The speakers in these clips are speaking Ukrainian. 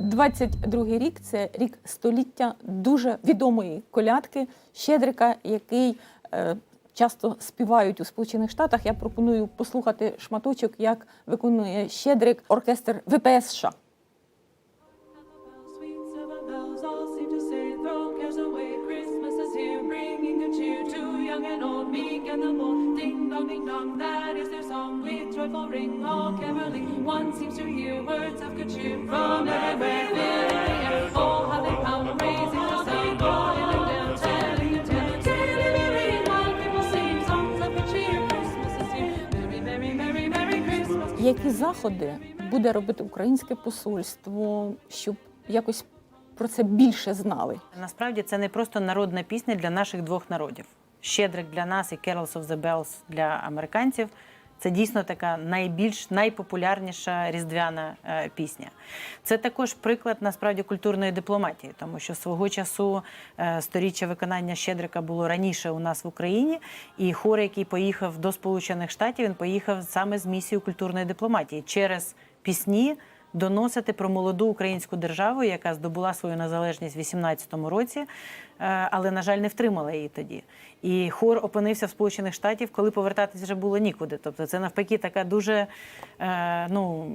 22-й рік це рік століття дуже відомої колядки Щедрика, який е, часто співають у Сполучених Штатах. Я пропоную послухати шматочок, як виконує Щедрик оркестр ВПС США. And the bold. Ding dong, ding dong, that is their song. With joyful ring, all caroling. One seems to hear words of good cheer from everywhere, filling the air. Oh, how they come, raising the sound, rolling down, telling a tale. Tilly-lily, while people sing songs of good cheer. Christmas is here, merry, merry, merry, merry Christmas. Які заходи буде робити українське посольство, щоб якось про це більше знали? Насправді це не просто народна пісня для наших двох народів. Щедрик для нас і Carols of the Bells для американців. Це дійсно така найбільш найпопулярніша різдвяна е, пісня. Це також приклад насправді культурної дипломатії, тому що свого часу е, сторіччя виконання Щедрика було раніше у нас в Україні, і хор, який поїхав до Сполучених Штатів, він поїхав саме з місією культурної дипломатії через пісні доносити про молоду українську державу, яка здобула свою незалежність в 18-му році, е, але, на жаль, не втримала її тоді. І хор опинився в Сполучених Штатів, коли повертатись вже було нікуди. Тобто, це навпаки така дуже е, ну,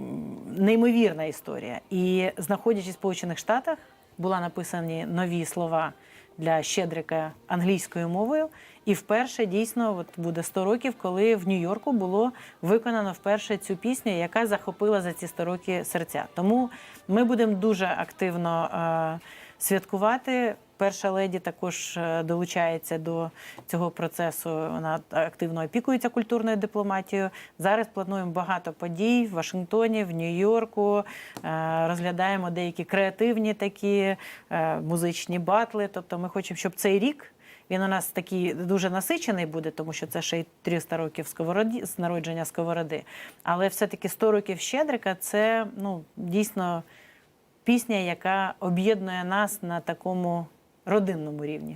неймовірна історія. І знаходячись в Сполучених Штатах, була написані нові слова для Щедрика англійською мовою. І вперше дійсно от буде 100 років, коли в Нью-Йорку було виконано вперше цю пісню, яка захопила за ці 100 років серця. Тому ми будемо дуже активно е, святкувати. Перша леді також е, долучається до цього процесу. Вона активно опікується культурною дипломатією. Зараз плануємо багато подій в Вашингтоні, в Нью-Йорку. е, Розглядаємо деякі креативні такі е, музичні батли. Тобто, ми хочемо, щоб цей рік. Він у нас такий дуже насичений буде, тому що це ще й 300 років сковороді з народження сковороди. Але все-таки 100 років Щедрика це ну дійсно пісня, яка об'єднує нас на такому родинному рівні.